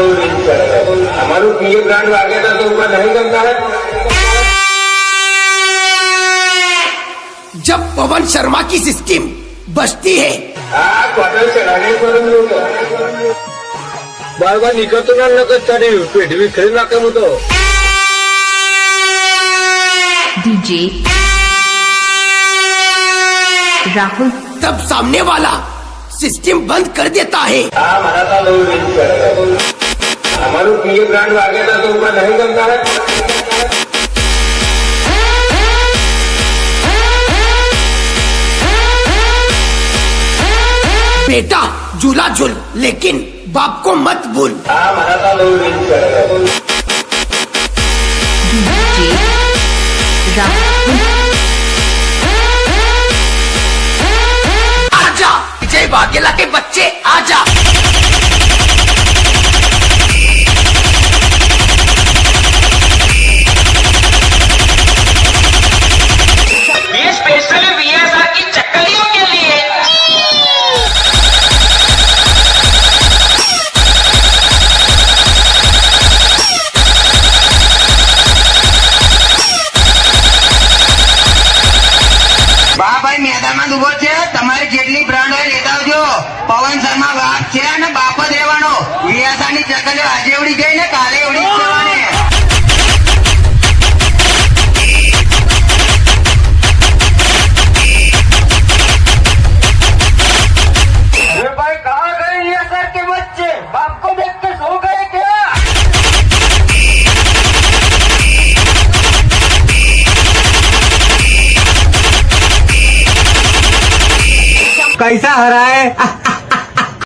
तो रीच करता है हमारे पीए ब्रांड आ गया था तो ऊपर नहीं करता है जब पवन शर्मा की सिस्टम बचती है હા ક્વાર્ટર ચઢાવી કરું છું તો બાર બાર નીકળતો ના નકર તારી પેઢી વિખરી નાખે હું તો DJ Rahul तब सामने वाला सिस्टम बंद कर देता है હા મારા તો બહુ રીચ કરતા है हमारे पीए ब्रांड वागेना तो ऊपर नहीं चलता है। बेटा झूला झूल लेकिन बाप को मत भूल। आजा विजय बाघेला के बच्चे आजा તમારી જેટલી બ્રાન્ડ હોય લેતા આવજો. પવન શર્મા વાઘ છે અને બાપ જ રહેવાનો વિયાસા ની ચકલીઓ આજે ઉડી ગઈ ને કાલે ઉડી જ कैसा हराए